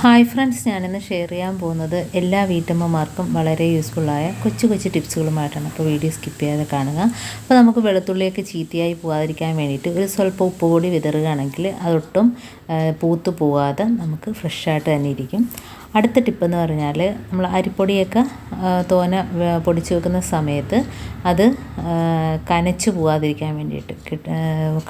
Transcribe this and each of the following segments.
Hi friends ഞാനിന്ന് share ചെയ്യാൻ പോകുന്നത് എല്ലാ വീട്ടമ്മമാർക്കും വളരെ യൂസ്ഫുള്ളായ കൊച്ചു കൊച്ചു ടിപ്സുകളുമായിട്ടാണ്. അപ്പോൾ വീഡിയോ സ്കിപ്പ് ചെയ്യാതെ കാണുക. അപ്പോൾ നമുക്ക് വെളുത്തുള്ളിയൊക്കെ ചീത്തയായി പോകാതിരിക്കാൻ വേണ്ടിയിട്ട് ഒരു സ്വല്പം ഉപ്പ് കൂടി വിതറുകയാണെങ്കിൽ അതൊട്ടും പൂത്തു പോകാതെ നമുക്ക് ഫ്രഷായിട്ട് തന്നെ ഇരിക്കും. അടുത്ത ടിപ്പ് എന്ന് പറഞ്ഞാൽ നമ്മൾ അരിപ്പൊടിയൊക്കെ തോന പൊടിച്ച് വെക്കുന്ന സമയത്ത് അത് കനച്ച് പോകാതിരിക്കാൻ വേണ്ടിയിട്ട്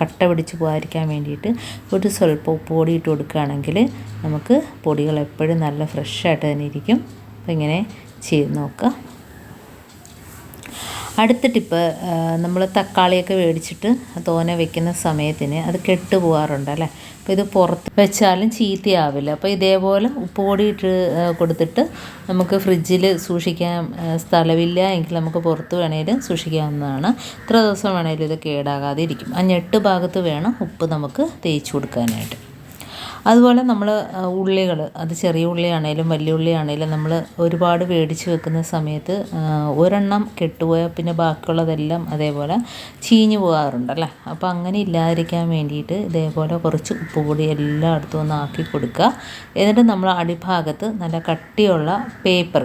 കട്ട പിടിച്ച് പോകാതിരിക്കാൻ വേണ്ടിയിട്ട് ഒരു സ്വല്പം ഉപ്പ് പൊടി ഇട്ട് കൊടുക്കുകയാണെങ്കിൽ നമുക്ക് പൊടികൾ എപ്പോഴും നല്ല ഫ്രഷായിട്ട് തന്നെ ഇരിക്കും. അപ്പോൾ ഇങ്ങനെ ചെയ്ത് നോക്കുക. അടുത്ത ടിപ്പ് നമ്മൾ തക്കാളിയൊക്കെ മേടിച്ചിട്ട് തോനെ വെക്കുന്ന സമയത്തിന് അത് കെട്ട് പോകാറുണ്ട് അല്ലേ? അപ്പോൾ ഇത് പുറത്ത് വെച്ചാലും ചീത്തയാവില്ല. അപ്പോൾ ഇതേപോലെ ഉപ്പ് പൊടി ഇട്ട് കൊടുത്തിട്ട് നമുക്ക് ഫ്രിഡ്ജിൽ സൂക്ഷിക്കാൻ സ്ഥലമില്ല എങ്കിൽ നമുക്ക് പുറത്ത് വേണേലും സൂക്ഷിക്കാവുന്നതാണ്. ഇത്ര ദിവസം വേണേലും ഇത് കേടാകാതെ ഇരിക്കും ആ ഞെട്ട് ഭാഗത്ത് വേണം ഉപ്പ് നമുക്ക് തേച്ച് കൊടുക്കാനായിട്ട്. അതുപോലെ നമ്മൾ ഉള്ളികൾ അത് ചെറിയ ഉള്ളിയാണേലും വലിയ ഉള്ളിയാണേലും നമ്മൾ ഒരുപാട് മേടിച്ച് വെക്കുന്ന സമയത്ത് ഒരെണ്ണം കെട്ടുപോയാൽ പിന്നെ ബാക്കിയുള്ളതെല്ലാം അതേപോലെ ചീഞ്ഞ് പോകാറുണ്ടല്ലേ? അപ്പോൾ അങ്ങനെ ഇല്ലാതിരിക്കാൻ വേണ്ടിയിട്ട് ഇതേപോലെ കുറച്ച് ഉപ്പ് പൊടി എല്ലായിടത്തും ഒന്ന് ആക്കി കൊടുക്കുക. എന്നിട്ട് നമ്മൾ അടിഭാഗത്ത് നല്ല കട്ടിയുള്ള പേപ്പർ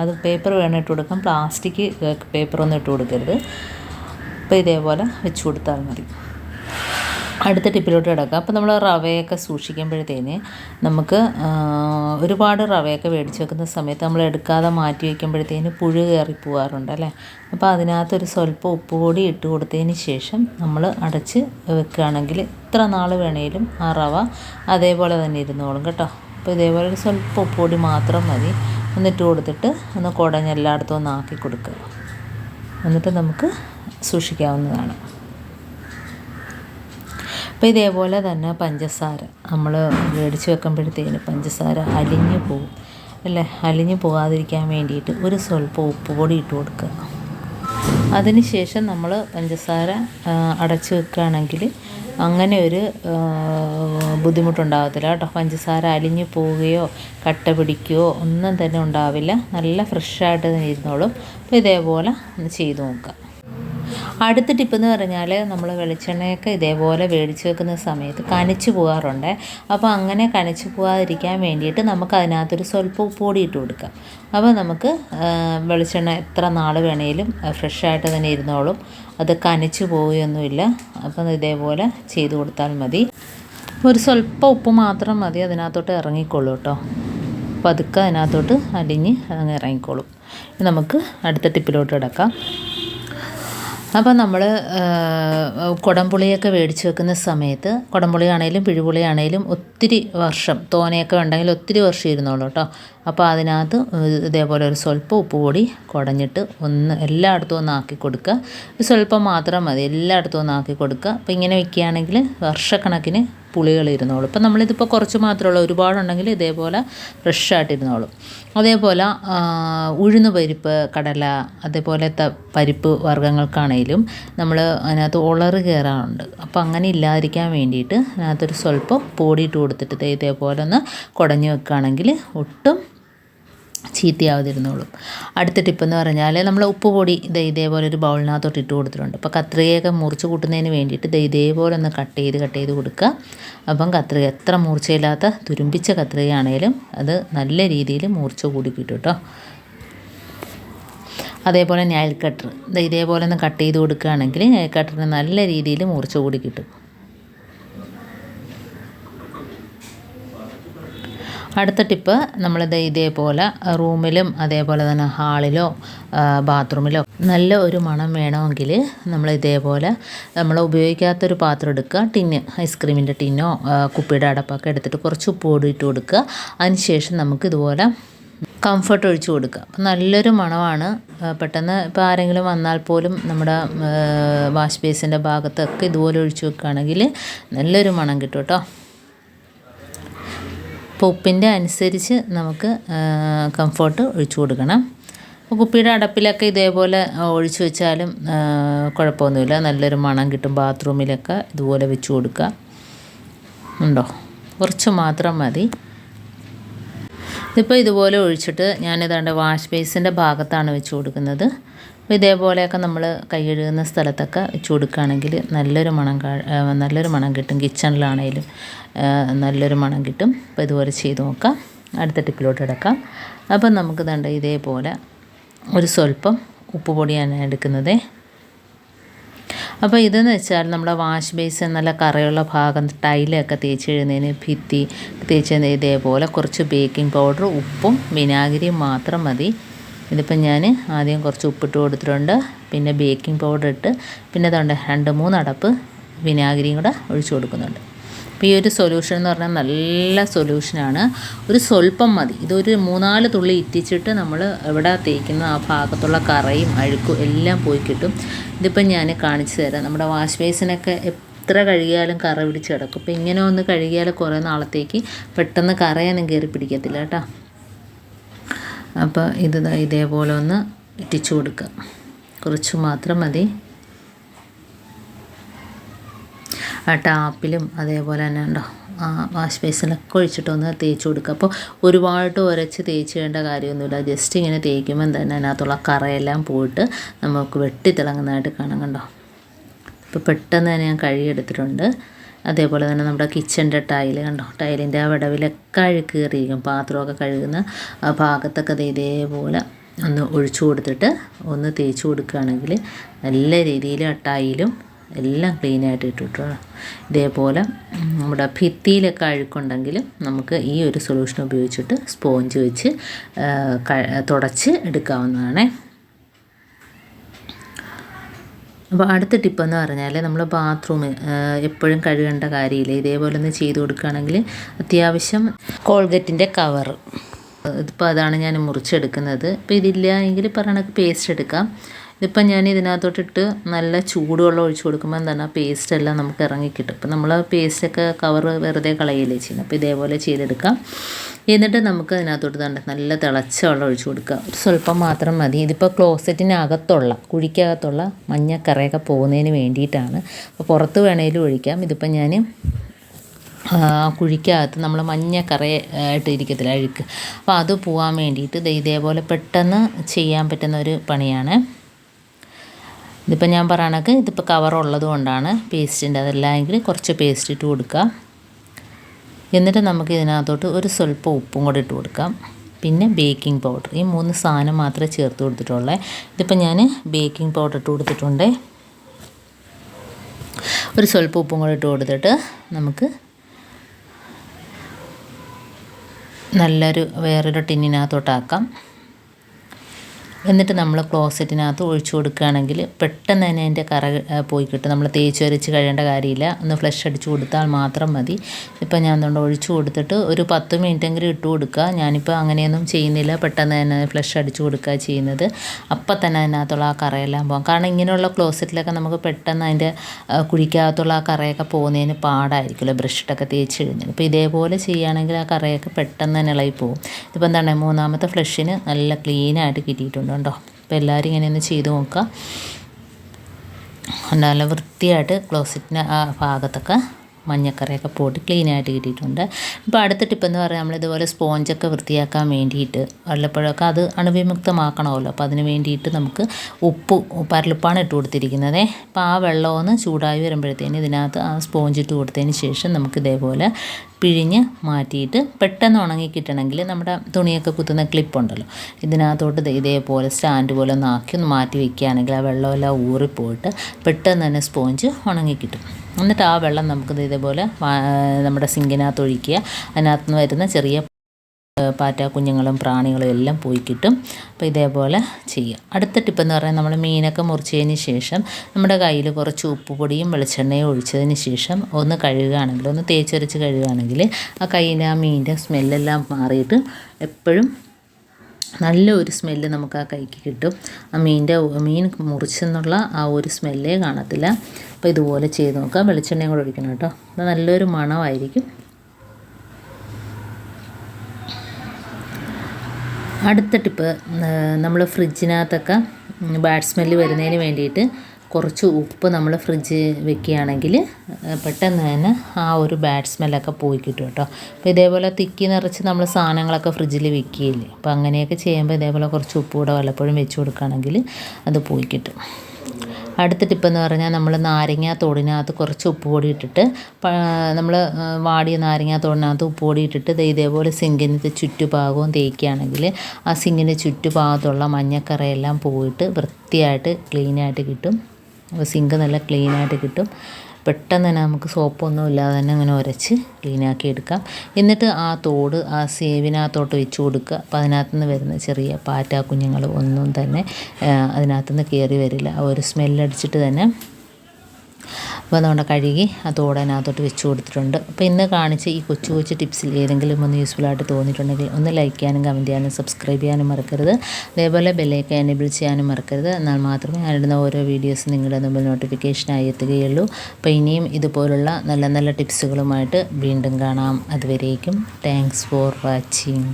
അത് പേപ്പർ വേണം ഇട്ട് കൊടുക്കാം പ്ലാസ്റ്റിക് പേപ്പറൊന്നും ഇട്ട് കൊടുക്കരുത്. അപ്പോൾ ഇതേപോലെ വെച്ച് കൊടുത്താൽ മതി. അടുത്ത ടിപ്പിലോട്ട് കിടക്കുക അപ്പോൾ നമ്മൾ റവയൊക്കെ സൂക്ഷിക്കുമ്പോഴത്തേന് നമുക്ക് ഒരുപാട് റവയൊക്കെ മേടിച്ച് വെക്കുന്ന സമയത്ത് നമ്മൾ എടുക്കാതെ മാറ്റി വയ്ക്കുമ്പോഴത്തേന് പുഴു കയറി പോകാറുണ്ട് അല്ലേ? അപ്പോൾ അതിനകത്തൊരു സ്വല്പം ഉപ്പ് കൂടി ഇട്ട് കൊടുത്തതിന് ശേഷം നമ്മൾ അടച്ച് വെക്കുകയാണെങ്കിൽ എത്ര നാൾ വേണേലും ആ റവ അതേപോലെ തന്നെ ഇരുന്നോളും കേട്ടോ. അപ്പോൾ ഇതേപോലെ ഒരു സ്വല്പം ഉപ്പ് കൂടി മാത്രം മതി. എന്നിട്ട് കൊടുത്തിട്ട് ഒന്ന് കുടഞ്ഞ് എല്ലായിടത്തും ഒന്ന് ആക്കി കൊടുക്കുക. എന്നിട്ട് നമുക്ക് സൂക്ഷിക്കാവുന്നതാണ്. അപ്പോൾ ഇതേപോലെ തന്നെ പഞ്ചസാര. നമ്മൾ മേടിച്ച് വെക്കുമ്പോഴത്തേന് പഞ്ചസാര അലിഞ്ഞു പോകും അല്ലേ? അലിഞ്ഞു പോകാതിരിക്കാൻ വേണ്ടിയിട്ട് ഒരു സ്വല്പം ഉപ്പ് പൊടി ഇട്ട് കൊടുക്കുക. അതിനുശേഷം നമ്മൾ പഞ്ചസാര അടച്ച് വെക്കുകയാണെങ്കിൽ അങ്ങനെ ഒരു ബുദ്ധിമുട്ടുണ്ടാകത്തില്ല കേട്ടോ. പഞ്ചസാര അലിഞ്ഞു പോവുകയോ കട്ട പിടിക്കുകയോ ഒന്നും തന്നെ ഉണ്ടാവില്ല. നല്ല ഫ്രഷായിട്ട് തന്നെ ഇരുന്നോളും. അപ്പോൾ ഇതേപോലെ ഒന്ന് ചെയ്ത് നോക്കാം അടുത്ത ടിപ്പ് എന്ന് പറഞ്ഞാൽ നമ്മൾ വെളിച്ചെണ്ണയൊക്കെ ഇതേപോലെ മേടിച്ച് വെക്കുന്ന സമയത്ത് കനിച്ചു പോകാറുണ്ട് അപ്പോൾ അങ്ങനെ കനച്ചു പോകാതിരിക്കാൻ വേണ്ടിയിട്ട് നമുക്ക് അതിനകത്തൊരു സ്വല്പം ഉപ്പുപൊടി ഇട്ട് കൊടുക്കാം. അപ്പോൾ നമുക്ക് വെളിച്ചെണ്ണ എത്ര നാൾ വേണേലും ഫ്രഷായിട്ട് തന്നെ ഇരുന്നോളും. അത് കനിച്ചു പോവുകയൊന്നുമില്ല. അപ്പം ഇതേപോലെ ചെയ്ത് കൊടുത്താൽ മതി. ഒരു സ്വല്പം ഉപ്പ് മാത്രം മതി അതിനകത്തോട്ട് ഇറങ്ങിക്കോളൂ കേട്ടോ. പതുക്കെ അതിനകത്തോട്ട് അലിഞ്ഞ് അങ്ങ് ഇറങ്ങിക്കോളും. നമുക്ക് അടുത്ത ടിപ്പിലോട്ട് കിടക്കാം. അപ്പോൾ നമ്മൾ കുടംപുളിയൊക്കെ മേടിച്ച് വെക്കുന്ന സമയത്ത് കുടംപുളി ആണെങ്കിലും പിഴുപുളി ആണെങ്കിലും ഒത്തിരി വർഷം തോനെയൊക്കെ ഉണ്ടെങ്കിൽ ഒത്തിരി വർഷം ഇരുന്നോളൂ കേട്ടോ അപ്പോൾ അതിനകത്ത് ഇതേപോലെ ഒരു സ്വല്പം ഉപ്പ് കൂടി കുടഞ്ഞിട്ട് ഒന്ന് എല്ലായിടത്തും ഒന്ന് ആക്കി കൊടുക്കുക. സ്വല്പം മാത്രം മതി എല്ലായിടത്തും ഒന്ന് ആക്കി കൊടുക്കുക. അപ്പോൾ ഇങ്ങനെ വയ്ക്കുകയാണെങ്കിൽ വർഷക്കണക്കിന് പുളികൾ ഇരുന്നോളും ഇപ്പം നമ്മളിതിപ്പോൾ കുറച്ച് മാത്രമേ ഉള്ളൂ. ഒരുപാടുണ്ടെങ്കിൽ ഇതേപോലെ ഫ്രഷായിട്ടിരുന്നോളും. അതേപോലെ ഉഴുന്ന് പരിപ്പ് കടല അതേപോലത്തെ പരിപ്പ് വർഗങ്ങൾക്കാണേലും നമ്മൾ അതിനകത്ത് ഉളറ് കയറാറുണ്ട്. അപ്പോൾ അങ്ങനെ ഇല്ലാതിരിക്കാൻ വേണ്ടിയിട്ട് അതിനകത്തൊരു സ്വല്പം പൊടിയിട്ട് കൊടുത്തിട്ട് ഇതേപോലെ ഒന്ന് കുടഞ്ഞു വെക്കുകയാണെങ്കിൽ ഒട്ടും ചീത്തയാവാതിരുന്നോളും. അടുത്ത ടിപ്പ് എന്ന് പറഞ്ഞാൽ നമ്മൾ ഉപ്പ് പൊടി ഇത് ഇതേപോലെ ഒരു ബൗളിനകത്തോട്ട് ഇട്ട് കൊടുത്തിട്ടുണ്ട്. അപ്പോൾ കത്രികയൊക്കെ മുറിച്ച് കൂട്ടുന്നതിന് വേണ്ടിയിട്ട് ഇത് ഇതേപോലെ ഒന്ന് കട്ട് ചെയ്ത് കട്ട് ചെയ്ത് കൊടുക്കുക. അപ്പം കത്രിക എത്ര മൂർച്ചയില്ലാത്ത തുരുമ്പിച്ച കത്രികയാണേലും അത് നല്ല രീതിയിൽ മൂർച്ച കൂടി കിട്ടും കേട്ടോ അതേപോലെ നയൽ കട്ടർ ഇതേപോലെ ഒന്ന് കട്ട് ചെയ്ത് കൊടുക്കുകയാണെങ്കിൽ നയൽ കട്ടറിന് നല്ല രീതിയിൽ മൂർച്ച കൂടി കിട്ടും. അടുത്ത ടിപ്പ് നമ്മളിത് ഇതേപോലെ റൂമിലും അതേപോലെ തന്നെ ഹാളിലോ ബാത്റൂമിലോ നല്ല ഒരു മണം വേണമെങ്കിൽ നമ്മൾ ഇതേപോലെ നമ്മൾ ഉപയോഗിക്കാത്തൊരു പാത്രം എടുക്കുക. ടിന്ന് ഐസ്ക്രീമിന്റെ ടിന്നോ കുപ്പിയുടെ അടപ്പൊക്കെ എടുത്തിട്ട് കുറച്ച് ഉപ്പ് ഇട്ട് കൊടുക്കുക. അതിനുശേഷം നമുക്ക് ഇതുപോലെ കംഫർട്ട് ഒഴിച്ച് കൊടുക്കുക. നല്ലൊരു മണമാണ്. പെട്ടെന്ന് ഇപ്പോൾ ആരെങ്കിലും വന്നാൽ പോലും നമ്മുടെ വാഷ് ബേസിന്റെ ഭാഗത്തൊക്കെ ഇതുപോലെ ഒഴിച്ച് വെക്കുകയാണെങ്കിൽ നല്ലൊരു മണം കിട്ടും കേട്ടോ. അപ്പോൾ ഉപ്പിന്റെ അനുസരിച്ച് നമുക്ക് കംഫോർട്ട് ഒഴിച്ചു കൊടുക്കണം. അപ്പോൾ കുപ്പിയുടെ അടപ്പിലൊക്കെ ഇതേപോലെ ഒഴിച്ചു വെച്ചാലും കുഴപ്പമൊന്നുമില്ല. നല്ലൊരു മണം കിട്ടും ബാത്റൂമിലൊക്കെ ഇതുപോലെ വെച്ച് കൊടുക്കുക. ഉണ്ടോ? കുറച്ച് മാത്രം മതി. ഇതിപ്പോൾ ഇതുപോലെ ഒഴിച്ചിട്ട് ഞാനിതാണ്ട് വാഷ് ബേസിന്റെ ഭാഗത്താണ് വെച്ച് കൊടുക്കുന്നത്. അപ്പോൾ ഇതേപോലെയൊക്കെ നമ്മൾ കൈ കഴുകുന്ന സ്ഥലത്തൊക്കെ വെച്ച് കൊടുക്കുകയാണെങ്കിൽ നല്ലൊരു മണം നല്ലൊരു മണം കിട്ടും. കിച്ചണിലാണേലും നല്ലൊരു മണം കിട്ടും. അപ്പോൾ ഇതുപോലെ ചെയ്ത് നോക്കാം. അടുത്ത ടിപ്പിലോട്ട് എടുക്കാം അപ്പം നമുക്ക് തണ്ട ഇതേപോലെ ഒരു സ്വല്പം ഉപ്പ് പൊടിയാണ് എടുക്കുന്നത്. അപ്പോൾ ഇതെന്ന് വെച്ചാൽ നമ്മുടെ വാഷ് ബേസ് നല്ല കറയുള്ള ഭാഗം ടൈലൊക്കെ തേച്ച് കഴിയുന്നതിന് ഭിത്തി തേച്ച് ഇതേപോലെ കുറച്ച് ബേക്കിംഗ് പൗഡർ ഉപ്പും വിനാഗിരിയും മാത്രം മതി. ഇതിപ്പം ഞാൻ ആദ്യം കുറച്ച് ഉപ്പിട്ട് കൊടുത്തിട്ടുണ്ട്. പിന്നെ ബേക്കിംഗ് പൗഡർ ഇട്ട് പിന്നെ അതുകൊണ്ട് രണ്ട് മൂന്ന് അടപ്പ് വിനാഗിരിയും കൂടെ ഒഴിച്ചു കൊടുക്കുന്നുണ്ട്. അപ്പോൾ ഈ ഒരു സൊല്യൂഷൻ എന്ന് പറഞ്ഞാൽ നല്ല സൊല്യൂഷനാണ് ഒരു സ്വല്പം മതി. ഇതൊരു മൂന്നാൽ തുള്ളി ഇറ്റിച്ചിട്ട് നമ്മൾ എവിടെ തേക്കുന്ന ആ ഭാഗത്തുള്ള കറയും അഴുക്കും എല്ലാം പോയി കിട്ടും. ഇതിപ്പം ഞാൻ കാണിച്ചു തരാം. നമ്മുടെ വാഷ് ബേസിനൊക്കെ എത്ര കഴുകിയാലും കറ പിടിച്ച് കിടക്കും. അപ്പോൾ ഇങ്ങനെ ഒന്ന് കഴുകിയാൽ കുറേ നാളത്തേക്ക് പെട്ടെന്ന് കറയൊന്നും കയറി പിടിക്കത്തില്ല കേട്ടോ. അപ്പോൾ ഇത് ഇതേപോലെ ഒന്ന് ഇറ്റിച്ചു കൊടുക്കുക കുറച്ച് മാത്രം മതി. ആ ടാപ്പിലും അതേപോലെ തന്നെ ഉണ്ടോ? ആ വാഷ് ബേസിനൊക്കെ ഒഴിച്ചിട്ടൊന്ന് തേച്ച് കൊടുക്കുക അപ്പോൾ ഒരുപാട് ഉരച്ച് തേച്ച് വേണ്ട കാര്യമൊന്നുമില്ല. ജസ്റ്റ് ഇങ്ങനെ തേക്കുമ്പം തന്നെ അതിനകത്തുള്ള കറയെല്ലാം പോയിട്ട് നമുക്ക് വെട്ടി തിളങ്ങുന്നതായിട്ട് കാണാം കണ്ടോ? ഇപ്പോൾ പെട്ടെന്ന് തന്നെ ഞാൻ കഴുകിയെടുത്തിട്ടുണ്ട് അതേപോലെ തന്നെ നമ്മുടെ കിച്ചന്റെ ടൈൽ കണ്ടോ? ടൈലിന്റെ ആ വിടവിലൊക്കെ അഴുക്ക് കയറിയിരിക്കും പാത്രമൊക്കെ കഴുകുന്ന ആ ഭാഗത്തൊക്കെ ഇതേപോലെ ഒന്ന് ഒഴിച്ചു കൊടുത്തിട്ട് ഒന്ന് തേച്ച് കൊടുക്കുകയാണെങ്കിൽ നല്ല രീതിയിൽ ആ ടൈലും എല്ലാം ക്ലീനായിട്ട് ഇട്ടിട്ട് ഇതേപോലെ നമ്മുടെ ഭിത്തിയിലൊക്കെ അഴുക്കുണ്ടെങ്കിൽ നമുക്ക് ഈ ഒരു സൊല്യൂഷൻ ഉപയോഗിച്ചിട്ട് സ്പോഞ്ച് വെച്ച് തുടച്ച് എടുക്കാവുന്നതാണ്. അപ്പോൾ അടുത്ത ടിപ്പ് എന്ന് പറഞ്ഞാൽ നമ്മൾ ബാത്റൂം എപ്പോഴും കഴുകേണ്ട കാര്യമില്ല. ഇതേപോലെ ഒന്ന് ചെയ്ത് കൊടുക്കുകയാണെങ്കിൽ അത്യാവശ്യം കോൾഗറ്റിന്റെ കവർ ഇതിപ്പോൾ അതാണ് ഞാൻ മുറിച്ചെടുക്കുന്നത്. ഇപ്പോൾ ഇതില്ല എങ്കിൽ പറയണക്ക് പേസ്റ്റ് എടുക്കാം. ഇതിപ്പം ഞാൻ ഇതിനകത്തോട്ടിട്ട് നല്ല ചൂടുവെള്ളം ഒഴിച്ച് കൊടുക്കുമ്പോൾ എന്താണ് ആ പേസ്റ്റ് എല്ലാം നമുക്ക് ഇറങ്ങിക്കിട്ടും. ഇപ്പം നമ്മൾ പേസ്റ്റൊക്കെ കവർ വെറുതെ കളയില്ലേ ചെയ്യുന്നത് അപ്പോൾ ഇതേപോലെ ചെയ്തെടുക്കാം. എന്നിട്ട് നമുക്ക് അതിനകത്തോട്ട് തന്നെ നല്ല തിളച്ച വെള്ളം ഒഴിച്ച് കൊടുക്കുക. ഒരു സ്വല്പം മാത്രം മതി. ഇതിപ്പോൾ ക്ലോസറ്റിനകത്തുള്ള കുഴിക്കകത്തുള്ള മഞ്ഞക്കറയൊക്കെ പോകുന്നതിന് വേണ്ടിയിട്ടാണ്. അപ്പോൾ പുറത്ത് വേണേലും ഒഴിക്കാം. ഇതിപ്പോൾ ഞാൻ കുഴിക്കകത്ത് നമ്മൾ മഞ്ഞ കറയായിട്ട് ഇരിക്കത്തില്ല അഴുക്ക്. അപ്പോൾ അത് പോകാൻ വേണ്ടിയിട്ട് ഇതേപോലെ പെട്ടെന്ന് ചെയ്യാൻ പറ്റുന്ന ഒരു പണിയാണ്. ഇതിപ്പോൾ ഞാൻ പറയണക്ക് ഇതിപ്പോൾ കവർ ഉള്ളത് കൊണ്ടാണ് പേസ്റ്റിന്റെ അതല്ലെങ്കിൽ കുറച്ച് പേസ്റ്റ് ഇട്ട് കൊടുക്കുക. എന്നിട്ട് നമുക്ക് ഇതിനകത്തോട്ട് ഒരു സ്വല്പം ഉപ്പും കൂടെ ഇട്ട് കൊടുക്കാം. പിന്നെ ബേക്കിംഗ് പൗഡർ ഈ മൂന്ന് സാധനം മാത്രമേ ചേർത്ത് കൊടുത്തിട്ടുള്ളൂ. ഇതിപ്പോൾ ഞാൻ ബേക്കിംഗ് പൗഡർ ഇട്ട് കൊടുത്തിട്ടുണ്ട്. ഒരു സ്വല്പം ഉപ്പും കൂടെ ഇട്ട് കൊടുത്തിട്ട് നമുക്ക് നല്ലൊരു വേറൊരു ടിന്നിനകത്തോട്ടാക്കാം എന്നിട്ട് നമ്മൾ ക്ലോസറ്റിനകത്ത് ഒഴിച്ചു കൊടുക്കുകയാണെങ്കിൽ പെട്ടെന്ന് തന്നെ അതിന്റെ കറ പോയി കിട്ടും. നമ്മൾ തേച്ച് വരച്ച് കഴിയേണ്ട കാര്യമില്ല. ഒന്ന് ഫ്ലഷ് അടിച്ച് കൊടുത്താൽ മാത്രം മതി. ഇപ്പം ഞാൻ അതുകൊണ്ട് ഒഴിച്ചു കൊടുത്തിട്ട് ഒരു പത്ത് മിനിറ്റെങ്കിലും ഇട്ട് കൊടുക്കുക. ഞാനിപ്പോൾ അങ്ങനെയൊന്നും ചെയ്യുന്നില്ല. പെട്ടെന്ന് തന്നെ ഫ്ലഷ് അടിച്ച് കൊടുക്കുക ചെയ്യുന്നത്. അപ്പം തന്നെ അതിനകത്തുള്ള ആ കറയെല്ലാം പോകാം. കാരണം ഇങ്ങനെയുള്ള ക്ലോസറ്റിലൊക്കെ നമുക്ക് പെട്ടെന്ന് അതിന്റെ കുഴിക്കകത്തുള്ള ആ കറയൊക്കെ പോകുന്നതിന് പാടായിരിക്കുമല്ലോ. ബ്രഷിട്ടൊക്കെ തേച്ച് കഴിഞ്ഞാൽ. അപ്പോൾ ഇതേപോലെ ചെയ്യുകയാണെങ്കിൽ ആ കറയൊക്കെ പെട്ടെന്ന് തന്നെ ഇളകി പോകും ഇതിപ്പോൾ എന്താണ്? മൂന്നാമത്തെ ഫ്ലഷിന് നല്ല ക്ലീനായിട്ട് കിട്ടിയിട്ടുണ്ട്. കേട്ടോ അപ്പോൾ എല്ലാവരും ഇങ്ങനെ ഒന്ന് ചെയ്ത് നോക്കുക നല്ല വൃത്തിയായിട്ട് ക്ലോസറ്റിന്റെ ആ ഭാഗത്തൊക്കെ മഞ്ഞക്കറിയൊക്കെ പോട്ട് ക്ലീനായിട്ട് കിട്ടിയിട്ടുണ്ട്. ഇപ്പോൾ അടുത്ത ടിപ്പ് എന്ന് പറഞ്ഞാൽ നമ്മളിതുപോലെ സ്പോഞ്ചൊക്കെ വൃത്തിയാക്കാൻ വേണ്ടിയിട്ട് വല്ലപ്പോഴൊക്കെ അത് അണുവിമുക്തമാക്കണമല്ലോ. അപ്പോൾ അതിന് വേണ്ടിയിട്ട് നമുക്ക് ഉപ്പ് പരലുപ്പാണ് ഇട്ട് കൊടുത്തിരിക്കുന്നത്. അപ്പോൾ ആ വെള്ളം ഒന്ന് ചൂടായി വരുമ്പോഴത്തേന് ഇതിനകത്ത് ആ സ്പോഞ്ച് ഇട്ട് കൊടുത്തതിന് ശേഷം നമുക്ക് ഇതേപോലെ പിഴിഞ്ഞ് മാറ്റിയിട്ട് പെട്ടെന്ന് ഉണങ്ങി കിട്ടണമെങ്കിൽ നമ്മുടെ തുണിയൊക്കെ കുത്തുന്ന ക്ലിപ്പുണ്ടല്ലോ ഇതിനകത്തോട്ട് ഇതേപോലെ സ്റ്റാൻഡ് പോലെ ഒന്ന് ആക്കി ഒന്ന് മാറ്റി വെക്കുകയാണെങ്കിൽ ആ വെള്ളമെല്ലാം ഊറിപ്പോയിട്ട് പെട്ടെന്ന് തന്നെ സ്പോഞ്ച് ഉണങ്ങി കിട്ടും. എന്നിട്ട് ആ വെള്ളം നമുക്ക് ഇതേപോലെ നമ്മുടെ സിങ്കിനകത്ത് ഒഴിക്കുക. അതിനകത്ത് നിന്ന് വരുന്ന ചെറിയ പാറ്റ കുഞ്ഞുങ്ങളും പ്രാണികളും എല്ലാം പോയി കിട്ടും. അപ്പോൾ ഇതേപോലെ ചെയ്യുക അടുത്ത ടിപ്പെന്ന് പറഞ്ഞാൽ നമ്മൾ മീനൊക്കെ മുറിച്ചതിന് ശേഷം നമ്മുടെ കയ്യിൽ കുറച്ച് ഉപ്പുപൊടിയും വെളിച്ചെണ്ണയും ഒഴിച്ചതിന് ശേഷം ഒന്ന് കഴുകുകയാണെങ്കിൽ ഒന്ന് തേച്ചൊരച്ച് കഴുകുകയാണെങ്കിൽ ആ കയ്യിലെ ആ മീനിന്റെ സ്മെല്ലെല്ലാം മാറിയിട്ട് എപ്പോഴും നല്ല ഒരു സ്മെല്ല് നമുക്ക് ആ കൈക്ക് കിട്ടും. ആ മീനിന്റെ മീൻ മുറിച്ചെന്നുള്ള ആ ഒരു സ്മെല്ലേ കാണത്തില്ല. അപ്പോൾ ഇതുപോലെ ചെയ്ത് നോക്കാം വെളിച്ചെണ്ണയും കൂടെ ഒഴിക്കണം കേട്ടോ. നല്ലൊരു മണമായിരിക്കും. അടുത്ത ടിപ്പ് നമ്മൾ ഫ്രിഡ്ജിനകത്തൊക്കെ ബാഡ് സ്മെല്ല് വരുന്നതിന് വേണ്ടിയിട്ട് കുറച്ച് ഉപ്പ് നമ്മൾ ഫ്രിഡ്ജ് വെക്കുകയാണെങ്കിൽ പെട്ടെന്ന് തന്നെ ആ ഒരു ബാഡ് സ്മെല്ലൊക്കെ പോയി കിട്ടും കേട്ടോ. അപ്പോൾ ഇതേപോലെ തിക്കി നിറച്ച് നമ്മൾ സാധനങ്ങളൊക്കെ ഫ്രിഡ്ജിൽ വെക്കുകയില്ലേ അപ്പോൾ അങ്ങനെയൊക്കെ ചെയ്യുമ്പോൾ ഇതേപോലെ കുറച്ച് ഉപ്പ് കൂടെ വല്ലപ്പോഴും വെച്ച് കൊടുക്കുകയാണെങ്കിൽ അത് പോയി കിട്ടും. അടുത്ത ടിപ്പ് എന്ന് പറഞ്ഞാൽ നമ്മൾ നാരങ്ങ തോടിനകത്ത് കുറച്ച് ഉപ്പ് പൊടി ഇട്ടിട്ട് നമ്മൾ വാടിയ നാരങ്ങ തോടിനകത്ത് ഉപ്പ് പൊടി ഇട്ടിട്ട് ഇതേപോലെ സിങ്കിന്റെ ചുറ്റുഭാഗവും തേക്കുകയാണെങ്കിൽ ആ സിങ്കിന്റെ ചുറ്റുഭാഗത്തുള്ള മഞ്ഞക്കറയെല്ലാം പോയിട്ട് വൃത്തിയായിട്ട് ക്ലീനായിട്ട് കിട്ടും. സിങ്ക് നല്ല ക്ലീനായിട്ട് കിട്ടും. പെട്ടെന്ന് തന്നെ നമുക്ക് സോപ്പൊന്നും ഇല്ലാതെ തന്നെ അങ്ങനെ ഉരച്ച് ക്ലീനാക്കി എടുക്കാം. എന്നിട്ട് ആ തോട് ആ സേവിനകത്തോട്ട് വെച്ച് കൊടുക്കുക. അപ്പം അതിനകത്ത് നിന്ന് വരുന്ന ചെറിയ പാറ്റ കുഞ്ഞുങ്ങൾ ഒന്നും തന്നെ അതിനകത്തുനിന്ന് കയറി വരില്ല. ആ ഒരു സ്മെല്ലടിച്ചിട്ട് തന്നെ അപ്പോൾ അതുകൊണ്ട് കഴുകി ആ തോടതിനകത്തോട്ട് വെച്ച് കൊടുത്തിട്ടുണ്ട്. അപ്പോൾ ഇന്ന് കാണിച്ച ഈ കൊച്ചു കൊച്ചു ടിപ്സിൽ ഏതെങ്കിലും ഒന്ന് യൂസ്ഫുൾ ആയിട്ട് തോന്നിയിട്ടുണ്ടെങ്കിൽ ഒന്ന് ലൈക്ക് ചെയ്യാനും കമന്റ് ചെയ്യാനും സബ്സ്ക്രൈബ് ചെയ്യാനും മറക്കരുത്. അതേപോലെ ബെല്ലൈക്കൻ എനേബിൾ ചെയ്യാനും മറക്കരുത്. എന്നാൽ മാത്രമേ ഞാനിടുന്ന ഓരോ വീഡിയോസ് നിങ്ങളുടെ മുമ്പിൽ നോട്ടിഫിക്കേഷനായി എത്തുകയുള്ളൂ. അപ്പോൾ ഇനിയും ഇതുപോലുള്ള നല്ല നല്ല ടിപ്സുകളുമായിട്ട് വീണ്ടും കാണാം. അതുവരേക്കും താങ്ക്സ് ഫോർ വാച്ചിങ്